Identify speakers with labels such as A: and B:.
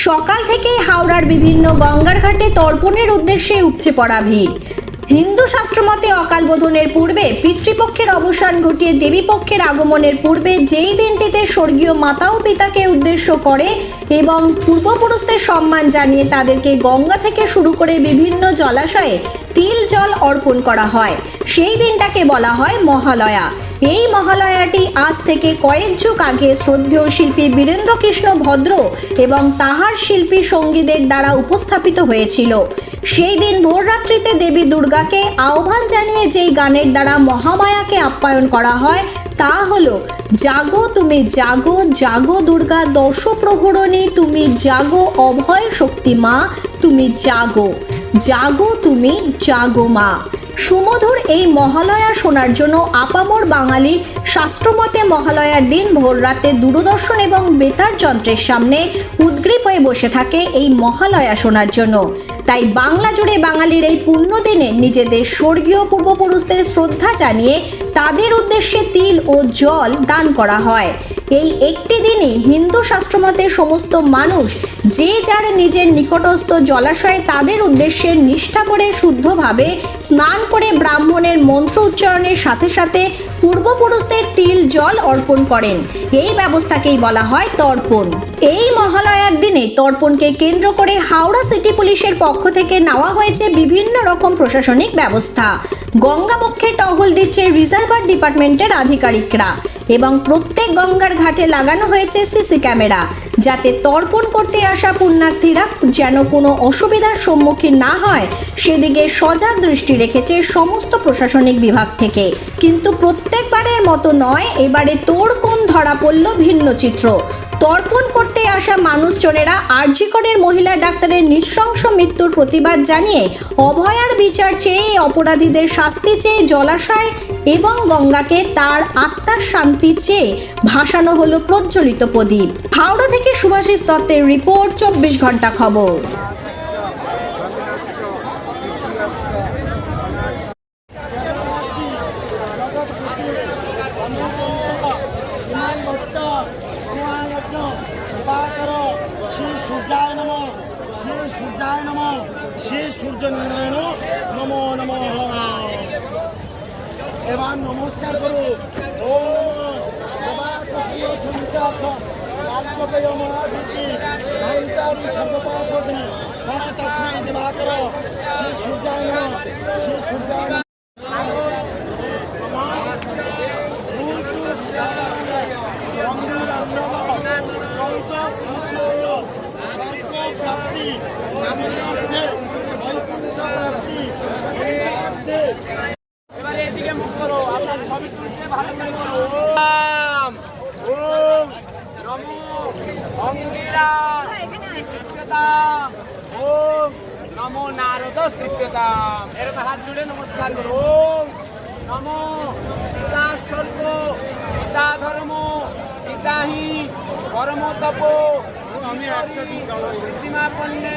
A: সকাল থেকেই হাওড়ার বিভিন্ন গঙ্গার ঘাটে তর্পণের উদ্দেশ্যে উপচে পড়া ভিড়। হিন্দু শাস্ত্রমতে অকাল বোধনের পূর্বে পিতৃপক্ষের অবসান ঘটিয়ে দেবীপক্ষের আগমনের পূর্বে যেই দিনটিতে স্বর্গীয় মাতা ও পিতাকে উদ্দেশ্য করে এবং পূর্বপুরুষদের সম্মান জানিয়ে তাদেরকে গঙ্গা থেকে শুরু করে বিভিন্ন জলাশয়ে তিল জল অর্পণ করা হয়, সেই দিনটাকে বলা হয় মহালয়া। এই মহালয়াটি আজ থেকে কয়েক যুগ আগে শ্রদ্ধেয় শিল্পী বীরেন্দ্রকৃষ্ণ ভদ্র এবং তাহার শিল্পী সঙ্গীদের দ্বারা উপস্থাপিত হয়েছিল। সেই দিন ভোররাত্রিতে দেবী দুর্গাকে আহ্বান জানিয়ে যেই গানের দ্বারা মহামায়াকে আপ্যায়ন করা হয়, তা হলো, জাগো তুমি জাগো জাগো দুর্গা দশ প্রহরণী তুমি জাগো অভয় শক্তি মা, তুমি জাগো। জাগো তুমি, জাগো মা। সুমধুর এই মহালয়া শোনার জন্য আপামর বাঙালি শাস্ত্রমতে মহালয়ার দিন ভোর রাতে দূরদর্শন এবং বেতার যন্ত্রের সামনে উদ্গ্রীব হয়ে বসে থাকে এই মহালয়া শোনার জন্য। তাই বাংলা জুড়ে বাঙালির এই পুণ্য দিনে নিজেদের স্বর্গীয় পূর্বপুরুষদের শ্রদ্ধা জানিয়ে তাদের উদ্দেশ্যে তিল ও জল দান করা হয়। এই একটি দিনই হিন্দু শাস্ত্রমতে সমস্ত মানুষ যে যার নিজের নিকটস্থ জলাশয়ে তাদের উদ্দেশ্যে নিষ্ঠা করে শুদ্ধভাবে স্নান করে ব্রাহ্মণের মন্ত্র উচ্চারণের সাথে সাথে পূর্বপুরুষদের তিল জল অর্পণ করেন। এই ব্যবস্থাকেই বলা হয় তর্পণ। এই মহালয়ার দিনে তর্পণকে কেন্দ্র করে হাওড়া সিটি পুলিশের পক্ষ থেকে নেওয়া হয়েছে বিভিন্ন রকম প্রশাসনিক ব্যবস্থা। গঙ্গাবক্ষে টহল দিচ্ছে রিজার্ভার ডিপার্টমেন্টের আধিকারিকরা এবং প্রত্যেক গঙ্গার ঘাটে লাগানো হয়েছে সিসি ক্যামেরা, যাতে তর্পণ করতে আসা পুণ্যার্থীরা যেন কোনো অসুবিধার সম্মুখীন না হয়, সেদিকে সজাগ দৃষ্টি রেখেছে সমস্ত প্রশাসনিক বিভাগ থেকে। কিন্তু প্রত্যেকবারের মতো নয়, এবারে তোর কোন ধরা পড়ল ভিন্ন চিত্র। তর্পণ করতে আসা মানুষজনেরা আরজিকরের মহিলা ডাক্তারের নৃশংস মৃত্যুর প্রতিবাদ জানিয়ে অভয়ার বিচার চেয়ে অপরাধীদের শাস্তি চেয়ে জলাশয় এবং গঙ্গাকে তার আত্মার শান্তি চেয়ে ভাসানো হলো প্রজ্বলিত প্রদীপ হাওড়া থেকে সুভাষিস দত্তের রিপোর্ট চব্বিশ ঘণ্টা খবর
B: শ্রী সূর্যায় নম শ্রী সূর্যায় নম শ্রী সূর্য নারায়ণ নমো নম এবার নমস্কার করু ও রাজ্যপেয় মহাবীতি ভাইতারি সর্বপাপে তস্মাই দিবাকর শ্রী সূর্যায় নম শ্রী সূর্যায় নমঃ। প্রাপ্তি নামের বৈকুণ্ঠ প্রাপ্তি অর্থে
C: এবারে এদিকে মুখ করো আপনার ছবি তুলছে ভালো করে করো ওম ওম নমো অঙ্গিরা তৃপ্যতাম ওম নমো নারদ তৃপ্যতাম এরকম হাত জুড়ে নমস্কার করো ওম নমো পিতা স্বর্গ পিতা ধর্ম পিতাহি পরম তপ આની આપણને